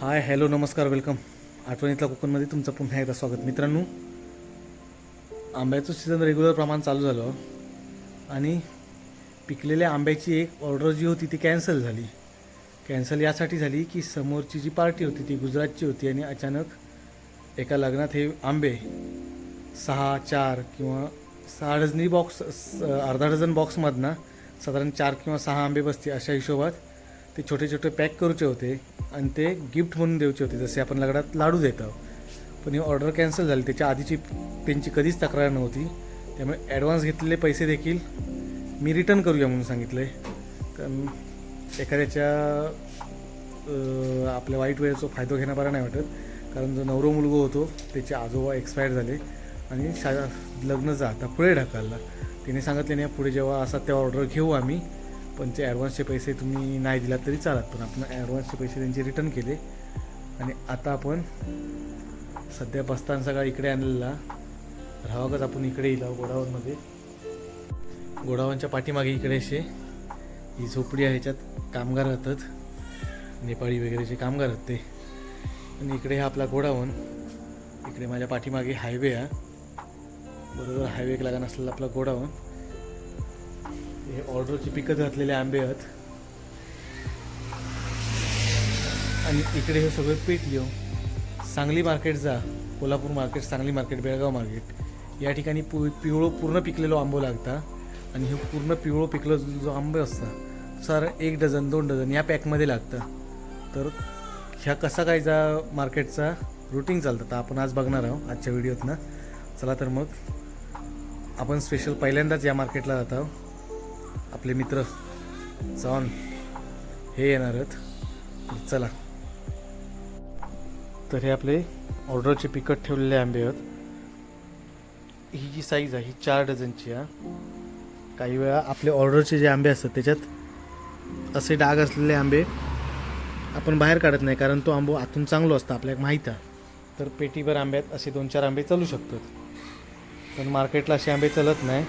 Hi hello नमस्कार welcome. आठवणीतल्या कोकणमध्ये तुमचं पुन्हा एकदा स्वागत. मित्रांनो आंब्याचं सीझन रेग्युलर प्रमाण चालू झालं आणि पिकलेल्या आंब्याची एक ऑर्डर जी होती ती कॅन्सल झाली. कॅन्सल यासाठी झाली की समोरची जी पार्टी होती ती गुजरातची होती आणि अचानक एका लग्नात हे आंबे सहा चार किंवा सहा डझनी बॉक्स अर्धा डझन बॉक्समधनं साधारण चार किंवा सहा आंबे बसते अशा हिशोबात ते छोटे छोटे पॅक करूचे होते आणि ते गिफ्ट म्हणून द्यायचे होते जसे आपण लग्नात लाडू देतो. पण ही ऑर्डर कॅन्सल झाली त्याच्या आधीची त्यांची कधीच तक्रार नव्हती. त्यामुळे ॲडव्हान्स घेतलेले पैसे देखील मी रिटर्न करूया म्हणून सांगितलं आहे कारण एखाद्याच्या आपल्या वाईट वेळेचा फायदा घेणं बरा नाही वाटत. कारण जो नवरो मुलगो होतो त्याचे आजोबा एक्सपायर झाले आणि शा लग्न जाता पुढे ढकलला. तिने सांगितले नाही पुढे जेव्हा असा तेव्हा ऑर्डर घेऊ आम्ही. पण ते ॲडव्हान्सचे पैसे तुम्ही नाही दिलात तरी चालत पण आपण ॲडव्हान्सचे पैसे त्यांचे रिटर्न केले. आणि आता आपण सध्या बसताना सगळा इकडे आणलेला. राहावागच आपण इकडे येईल गोडावनमध्ये गोडावनच्या पाठीमागे इकडे असे ही झोपडी आहे ह्याच्यात कामगार राहतात. नेपाळी वगैरेचे कामगार आहेत ते. आणि इकडे हा आपला गोडावून इकडे माझ्या पाठीमागे हायवे आहे. बरोबर हायवे लागण असलेला आपला गोडावून हे ऑर्डरची पिकत घातलेले आंबे आहेत. आणि इकडे हे सगळे पीठ घेऊ सांगली मार्केट जा Kolhapur market Sangli market Belgaum market. या ठिकाणी पु पिवळं पूर्ण पिकलेलो आंबो लागता. आणि हे पूर्ण पिवळं पिकलं जो आंबे असता सर एक डझन दोन डझन या पॅकमध्ये लागतं. तर ह्या कसा काय जा मार्केटचा रुटीन चालतं तर आपण आज बघणार आहोत आजच्या व्हिडिओतनं. चला तर मग आपण स्पेशल पहिल्यांदाच या मार्केटला जात आहोत. आपले मित्र जॉन हे येणार आहेत. चला. तर हे आपले ऑर्डरचे पिकट ठेवलेले आंबे आहेत. ही जी साईज आहे ही चार डझनची आहे. काही वेळा आपले ऑर्डरचे जे आंबे असतात त्याच्यात असे डाग असलेले आंबे आपण बाहेर काढत नाही कारण तो आंबो आतून चांगलो असतं आपल्याला माहीत आहे. तर पेटीभर आंब्यात असे दोन चार आंबे चालू शकतात. पण मार्केटला असे आंबे चालत नाही.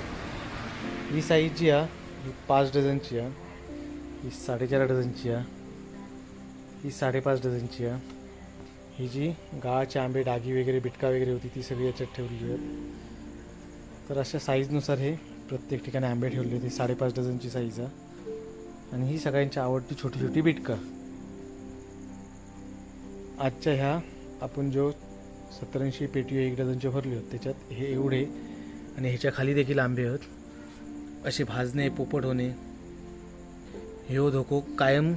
ही साईज जी आहे ही पाच डझनची आहे. ही साडेचार डझनची आहे. ही साडेपाच डझनची आहे. ही जी गाळाचे आंबे डागी वगैरे बिटका वगैरे होती ती सगळी याच्यात ठेवलेली आहेत. तर अशा साईजनुसार हे प्रत्येक ठिकाणी आंबे ठेवले होते. साडेपाच डझनची साईज आहे. आणि ही सगळ्यांची आवडती छोटी छोटी बिटका. आजच्या ह्या आपण जो सत्तरऐंशी पेटी एक डझनचे भरले होते त्याच्यात हे एवढे आणि ह्याच्या खाली देखील आंबे आहेत. असे भाजणे पोपट होणे हे धोको कायम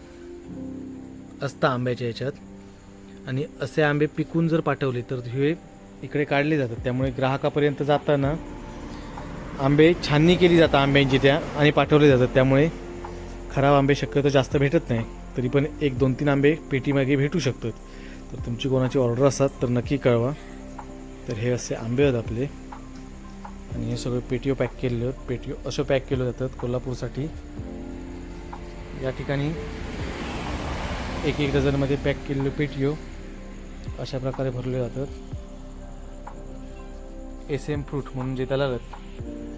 असतं आंब्याच्या ह्याच्यात. आणि असे आंबे पिकून जर पाठवले तर हे इकडे काढले जातात. त्यामुळे ग्राहकापर्यंत जाताना आंबे छाननी केली जातात आंब्यांची त्या आणि पाठवले जातात. त्यामुळे खराब आंबे शक्यतो जास्त भेटत नाही. तरी पण एक दोन तीन आंबे पेटीमागे भेटू शकतात. तर तुमची कोणाची ऑर्डर असतात तर नक्की कळवा. तर हे असे आंबे आहेत आपले. आणि हे सगळे पेटीओ पॅक केलेले आहेत पेटीओ असं पॅक केलं जातात कोल्हापूरसाठी. या ठिकाणी एक एक डझनमध्ये पॅक केलेले पेटीओ अशा प्रकारे भरले जातात. एस एम फ्रूट म्हणून जे त्याला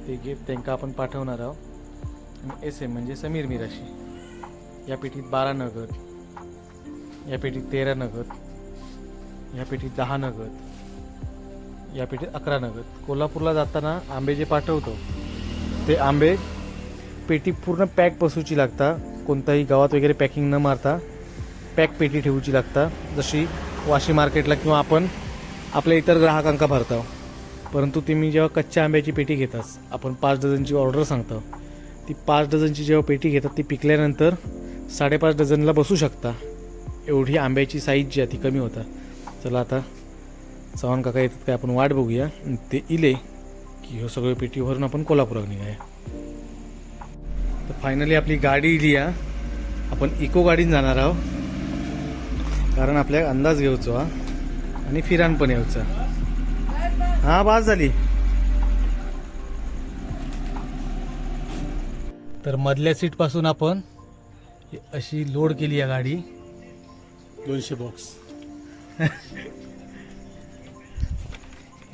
ते घे त्यांना आपण पाठवणार आहोत. आणि एस एम म्हणजे समीर मिराशी. या पेटीत बारा नगद या पेटीत तेरा नगद या पेटीत दहा नगद या पेटीत अकरा नगद कोल्हापूरला जाताना आंबे जे पाठवतो ते आंबे पेटी पूर्ण पॅक बसूची लागता. कोणत्याही गावात वगैरे पॅकिंग न मारता पॅक पेटी ठेवूची लागता. जशी वाशी मार्केटला किंवा आपण आपल्या इतर ग्राहकांका भरतो. परंतु तुम्ही जेव्हा कच्च्या आंब्याची पेटी घेतास आपण पाच डझनची ऑर्डर सांगतो. ती पाच डझनची जेव्हा पेटी घेतात ती पिकल्यानंतर साडेपाच डझनला बसू शकता. एवढी आंब्याची साईज जी आहे ती कमी होता. चला आता चव्हाण काका येतात काय आपण वाट बघूया. ते इले की ह्यो सगळं पेटी भरून आपण कोल्हापुरात निघाया. तर फायनली आपली गाडी इली या आपण इको गाडीन जाणार आहोत. कारण आपल्याला अंदाज घेऊचो हा. आणि फिरान पण येऊचा हा बास झाली. तर मधल्या सीटपासून आपण ही अशी लोड केली या गाडी. दोनशे बॉक्स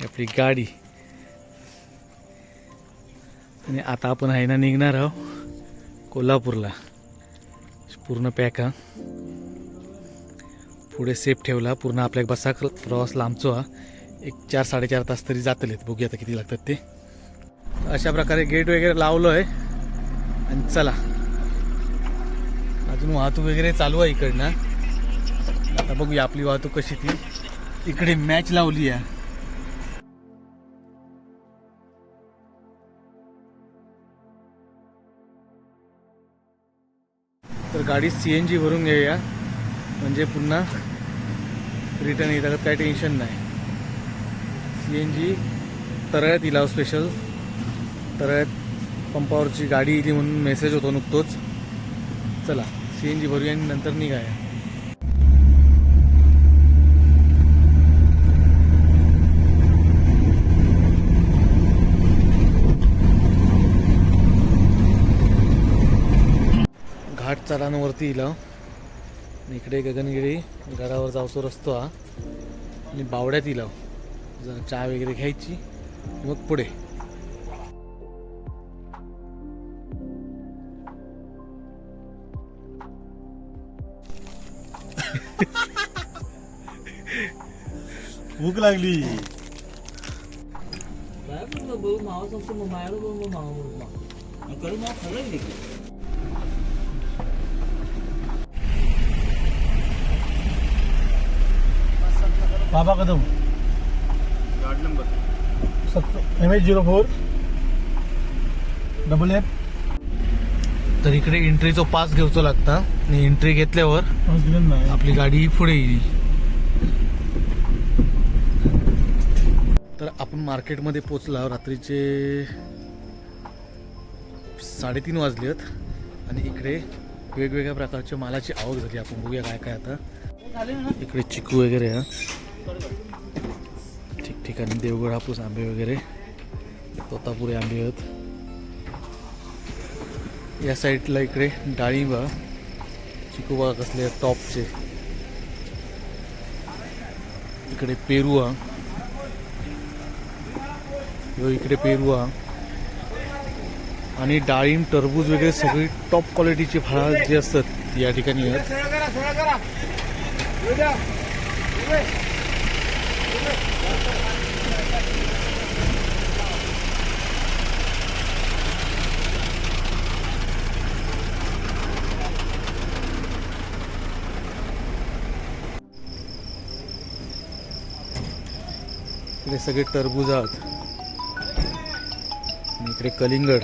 आपली गाडी. आणि आता आपण आहे ना निघणार आहोत कोल्हापूरला. पूर्ण पॅक हा. पुढे सेफ ठेवला. पूर्ण आपल्या बसा प्रवास लांबचो हा. एक चार साडेचार तास तरी जातलेत. बघूया आता किती लागतात ते. अशा प्रकारे गेट वगैरे लावलो आहे आणि चला. अजून वाहतूक वगैरे चालू आहे इकडनं. आता बघूया आपली वाहतूक कशी ती. इकडे मॅच लावली आहे. तर गाडी सी एन जी भरून घेऊया म्हणजे पुन्हा रिटर्न येतात. काही टेन्शन नाही. सी एन जी तरळ्यात इलाव स्पेशल तरळ्यात पंपावरची गाडी इली म्हणून मेसेज होतो नुकतोच. चला सी एन जी भरूया आणि नंतर निघाया घाट चढांवरती इला. आणि इकडे गगनगिरी गडावर जावतो रस्तो हा. आणि बावड्यात इला. जरा चहा वगैरे घ्यायची. मग पुढे. भूक लागली. बाबा कदम. Guard number. सत्तर M H zero four. Double F. तर इकडे एंट्रीचा पास घ्यायचो लागता. आणि एंट्री घेतल्यावर आपली गाडी पुढे येईल. तर आपण मार्केटमध्ये पोचला रात्रीचे साडेतीन वाजलेत. आणि इकडे वेगवेगळ्या प्रकारच्या मालाची आवक झाली. आपण बघूया काय काय आता. इकडे चिकू वगैरे हा. ठिकाणी देवगड हापूस आंबे वगैरे तोतापुरे आंबे आहेत. या साईडला इकडे डाळिंब चिकोबा कसले टॉपचे. इकडे पेरू ह्यो इकडे पेरुआ. आणि डाळिंब टरबूज वगैरे सगळी टॉप क्वालिटीची फळं जी असतात या ठिकाणी आहेत. इकडे सगळे टरबूज आहात. इकडे कलिंगड.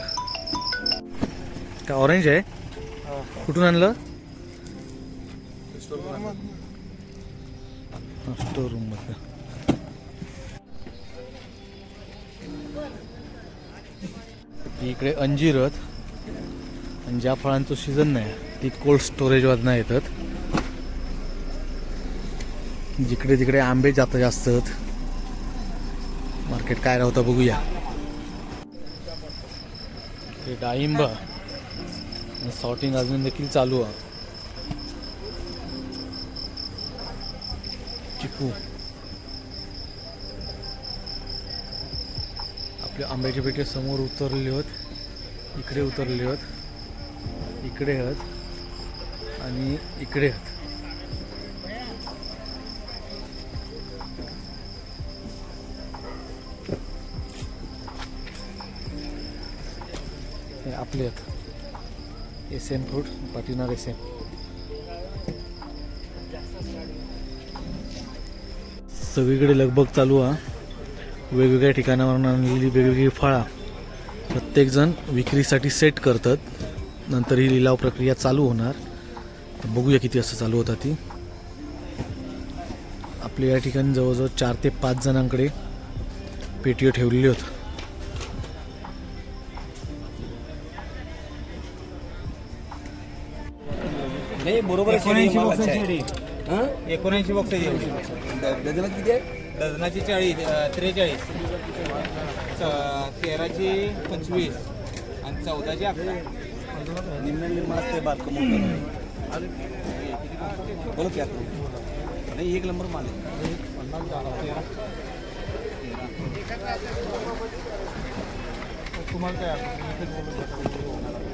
का ऑरेंज आहे? कुठून आणलं? स्टोर रूम इकडे अंजीर आहेत. आणि ज्या फळांचं सीझन नाही ती कोल्ड स्टोरेजवरनं येतात. जिकडे तिकडे आंबे जात जास्त मार्केट काय राहतं बघूया. हे डाळिंब. सॉर्टिंग अजून देखील चालू आहे. चिकू. आपल्या आंब्याच्या पेटी समोर उतरले होत. इकडे उतरले होत. इकडे आहेत आणि इकडे आहेत आपले आहेत एस एम फूड पाटीनार एस एम सगळीकडे लगबग चालू हा. वेगवेगळ्या ठिकाणावरून आणलेली वेगवेगळी फळा प्रत्येकजण विक्रीसाठी सेट करतात. नंतर ही लिलाव प्रक्रिया चालू होणार. तर बघूया किती असं चालू होता ती. आपल्या या ठिकाणी जवळजवळ चार ते पाच जणांकडे पेटीओ ठेवलेली होतं. नाही बरोबर एकोणऐंशी बॉक्साची हां? एकोणऐंशी बॉक्साची डझनात किती आहे? डझनाची चाळीस त्रेचाळीस. च- तेराची पंचवीस आणि चौदाची अकरा. निम्मे निम्मा असते बारकं मोठं बोलो की आता. नाही एक नंबर माल तुम्हाला काय एक कलम घे बोल. चार चार चार चार रुपये कुठे घेणार? त्याच्यानंतर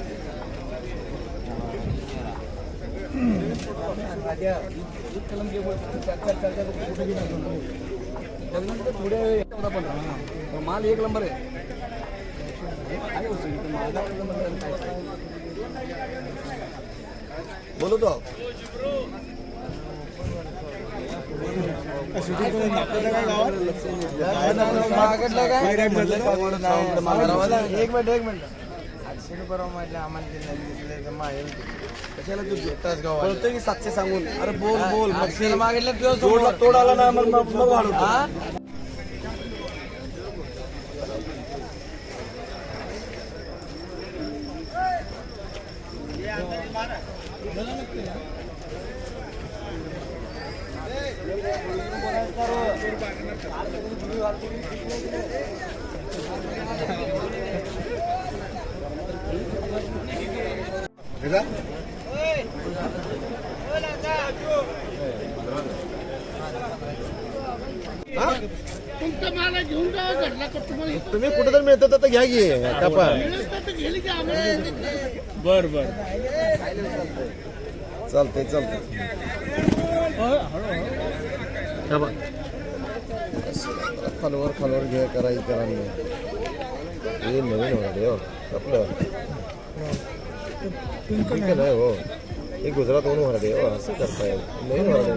थोडे चौदा पंधरा हा. पण माल एक नंबर आहे बोलो तो एक इथं एक मिनट. सांगू? बोलतो एक मिनिट एक मिनिट कशाला तू बोलतोय की सातशे सांगून. अरे बोल बोल. मग मागितलं तोड तोड आला ना मग मग मग वाढवतो. तुम्ही घ्या की कापा. बर बर. चालतंय चालतंय. कापा. खालवर खालवर घ्या करा हे करा. नाही. हे नवीन होणार हो. आपलं. ठीक नाही हो. हे गुजरात होऊन होणार हो. असं करताय. नवीन होणार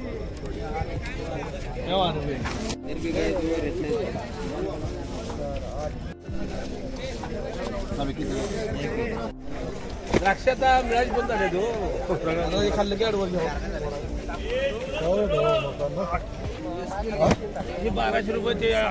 द्राक्ष आता मिळायची पण झाले तो खाल्लं की अडवल बाराशे रुपये पण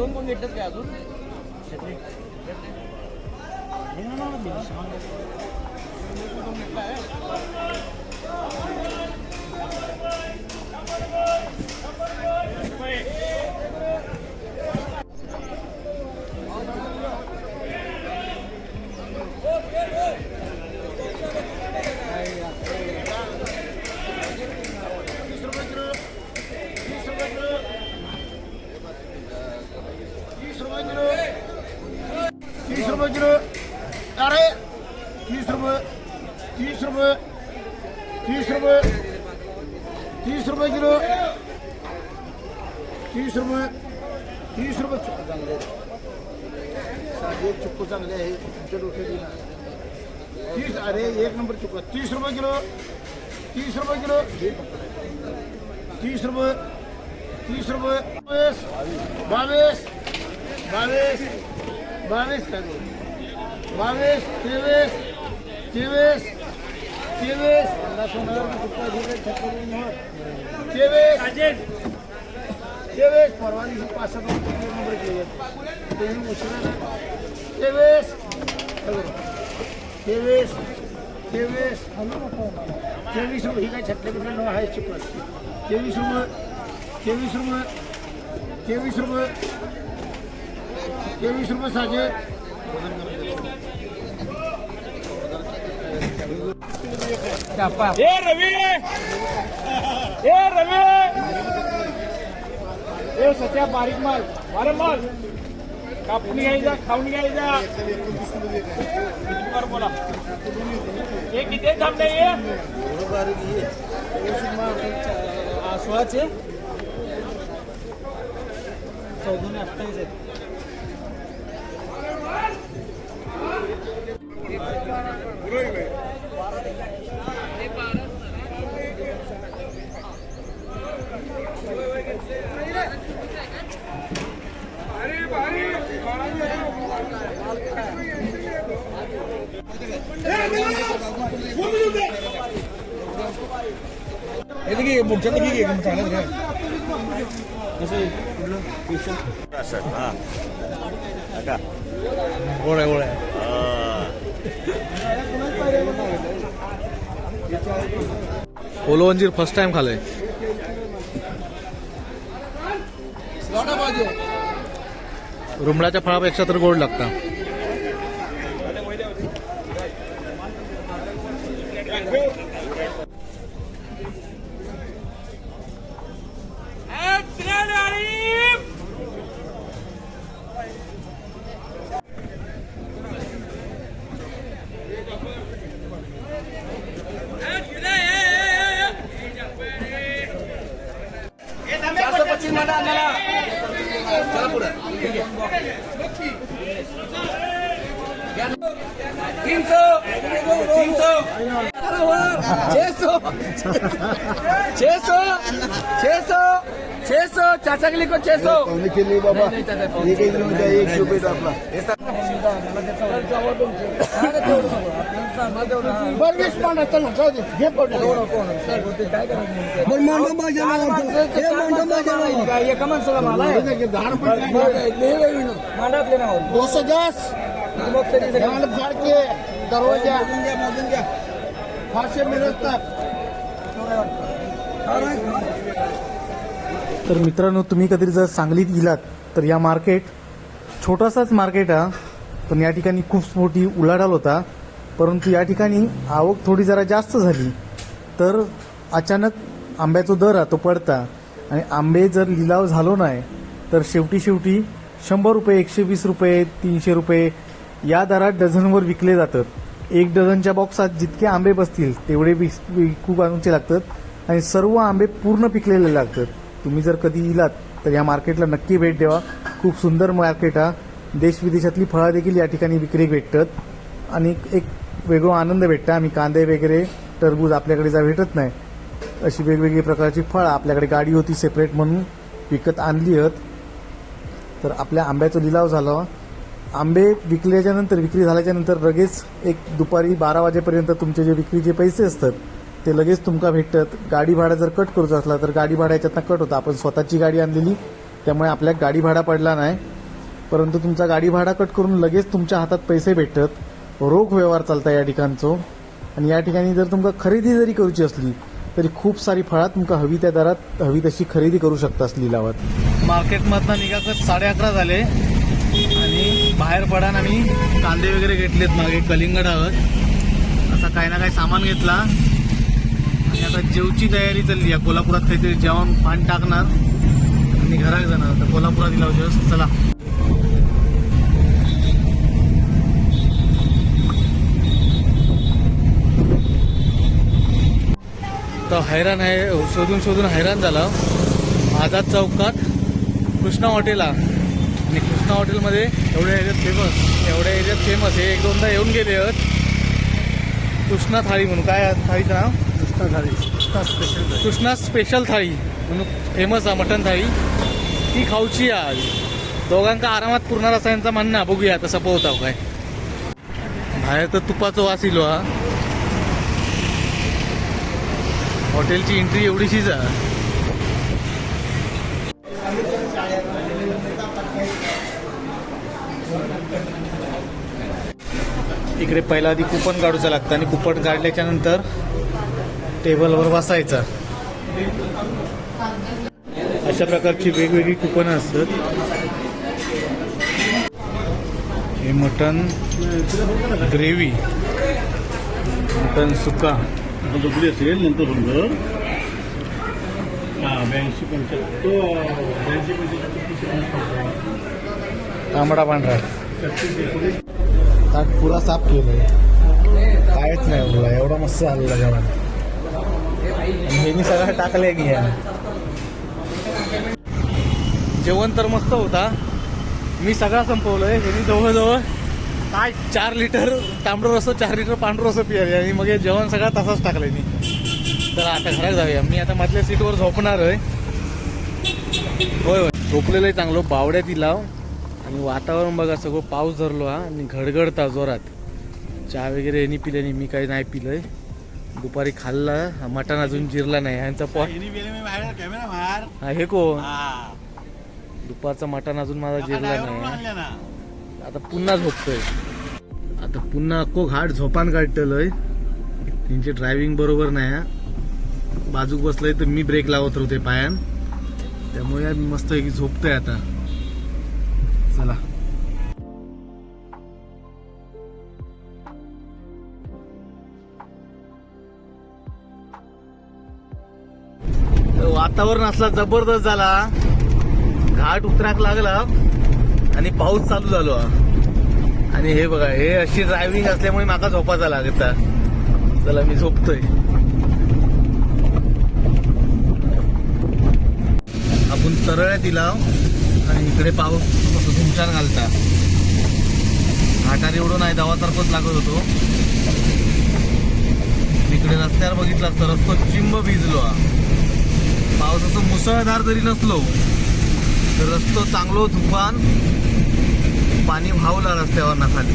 दोन कोण घेतलेच काय अजून. तीस रुपये किलो अरे तीस रुपये तीस रुपये तीस रुपये तीस रुपये किलो तीस रुपये तीस रुपये चुक्कू चांगले साधे चुक्कू चांगले आहे तुमच्या डोक्यात. तीस अरे एक नंबर चुक्का तीस रुपये किलो तीस रुपये किलो तीस रुपये तीस रुपये बावीस बावीस बावीस काय? बावीस तेवीस तेवीस तेवीस. तेवीस. तेवीस. परवा दिवशी पाच सात नंबर केले तुम्ही उशिरा. तेवीस? तेवीस. तेवीस. तेवीस रुपये. ही काय कुठले नाव आहे चिकन तेवीस रुपये. तेवीस रुपये. तेवीस रुपये. तेवीस रुपये साजे. ए रवी! ए रवी! ए सध्या बारीक माल बारीक माल कापून घ्यायचा खाऊन घ्यायचा. बरं बोला. हे किती थांबले सोळाचे? चौदा अठ्ठावीस आहेत. आहे? ओलो अंजीर फर्स्ट टाइम खाल्लंय. रुमडाच्या फळापेक्षा तर गोड लागतं. तीन सौ तीन सौ छह सौ छह सौ छह सौ छह सौ चाचा के लिए को सौ के लिए बाबा एक एक रुपये एक रुपये आपला बरं वीस चल ना जाऊ दे घे पडलं माझ्या नावावर हे माझ्या नावावर दस. के दरवाजा फारसे मिळतात. तर मित्रांनो तुम्ही कधी जर सांगलीत गेलात तर या मार्केट छोटासाच मार्केट हा. पण या ठिकाणी खूप मोठी उलाढाल होता. परंतु या ठिकाणी आवक थोडी जरा जास्त झाली. तर अचानक आंब्याचा दर हा तो पडता. आणि आंबे जर लिलाव झालो नाही तर शेवटी शेवटी शंभर रुपये एकशे वीस रुपये तीनशे रुपये या दरात डझनवर विकले जातात. एक डझनच्या बॉक्सात जितके आंबे बसतील तेवढे विक- विकू आणूचे लागतात आणि सर्व आंबे पूर्ण पिकलेले लागतात. तुम्ही जर कधी इलात तर या मार्केटला नक्की भेट द्यावा. खूप सुंदर मार्केट हा. देश विदेशातली फळं देखील या ठिकाणी विक्री भेटतात. आणि एक वेगळा आनंद भेटता. आम्ही कांदे वगैरे टरबूज आपल्याकडे जा भेटत नाही. अशी वेगवेगळी प्रकारची फळं आपल्याकडे गाडी होती सेपरेट म्हणून विकत आणली आहेत. तर आपल्या आंब्याचा लिलाव झाला. आंबे विकल्याच्या नंतर विक्री झाल्याच्यानंतर लगेच एक दुपारी बारा वाजेपर्यंत तुमचे जे विक्रीचे पैसे असतात ते लगेच तुमका भेटतात. गाडी भाडा जर कट करूचा असला तर गाडी भाडा याच्यातनं कट होता. आपण स्वतःची गाडी आणलेली त्यामुळे आपल्या गाडी भाडा पडला नाही. परंतु तुमचा गाडी भाडा कट करून लगेच तुमच्या हातात पैसे भेटतात. रोख व्यवहार चालता या ठिकाणचो. आणि या ठिकाणी जर तुमका खरेदी जरी करूची असली तरी खूप सारी फळां तुमका हवी त्या दरात हवी तशी खरेदी करू शकता लिलावात. मार्केटमधनं निघाकत साडे अकरा झाले. बाहेर पडान आम्ही कांदे वगैरे घेतलेत मागे कलिंगड आहोत असा काही ना काही सामान घेतला. आणि आता जेवची तयारी चालली आहे. कोल्हापुरात काहीतरी जेवण पाणी टाकणार. आणि घरात जाणार. तर कोल्हापुरात दिला होते चला. तर हैराण आहे. शोधून शोधून हैराण झाला. आझाद चौकात कृष्णा हॉटेल हा. आणि कृष्णा हॉटेलमध्ये एवढ्या एरियात फेमस एवढ्या एरियात फेमस आहे एक दोनदा येऊन गेले आहेत. कृष्णा थाळी म्हणून. काय थाळीचं नाव? कृष्णा थाळी. कृष्णा स्पेशल कृष्णा स्पेशल थाळी म्हणून फेमस आहे मटन थाळी. ती खाऊची आज. दोघांका आरामात पुरणार असं यांचं म्हणणं. बघूया तसं पोहताव काय. बाहेर तर तुपाचं वास इलो हा. हॉटेलची एंट्री एवढीशीच आहे. इकडे पहिला आधी कुपन काढूचं लागतं आणि कुपन काढल्याच्या नंतर टेबलवर बसायचं. अशा प्रकारची वेगवेगळी कुपनं असतात. हे मटन ग्रेव्ही मटन सुका. दुसरी असेल नंतर ब्याऐंशी पंच्याहत्तर तांबडा पांढरा. ताट पुरा साफ केलंय. कायच नाही उरला एवढा मस्त झालेला जेवण आणि ह्यांनी सगळं टाकलंय की जेवण तर मस्त होता. मी सगळा संपवलंय. ह्यांनी जवळजवळ काय चार लिटर तांबडं रसो चार लिटर पांढरं रसं पियाले आणि मग हे जेवण सगळं तसाच टाकलंय मी. तर आता घरात जाऊया. मी आता मधल्या सीटवर झोपणार आहे. होय होय. झोपलेलं आहे चांगलं बावड्यात लाव. आणि वातावरण बघा सगळं पाऊस धरलो हा आणि घडघडता जोरात. चहा वगैरे यांनी पिल्याने मी काही नाही पिलंय. दुपारी खाल्ला मटण अजून जिरला नाही यांचा पॉट. हा हे कोण? हा. दुपारचा मटण अजून माझा जिरला नाही आता पुन्हा झोपतोय. आता पुन्हा अक्को घाट झोपान काढतलंय त्यांची ड्रायव्हिंग बरोबर नाही हा. बाजूक बसलंय तर मी ब्रेक लावत होते पायान. त्यामुळे मस्त झोपतोय आता. चला. वातावरण असला जबरदस्त झाला. घाट उतराक लागला आणि पाऊस चालू झालो. आणि हे बघा हे अशी ड्रायव्हिंग असल्यामुळे माका झोपायचा लागता. चला मी झोपतोय. आपण तरळ्यात दिला आणि इकडे पाऊस विचार घालता. घाटाने एवढं नाही दवासारखंच लागत होतो. इकडे रस्त्यावर बघितला तर रस्तो चिंब भिजलो. हा. पावसाचं मुसळधार जरी नसलो तर रस्तो चांगलो तुफान पाणी वाहवला रस्त्यावर ना खाली.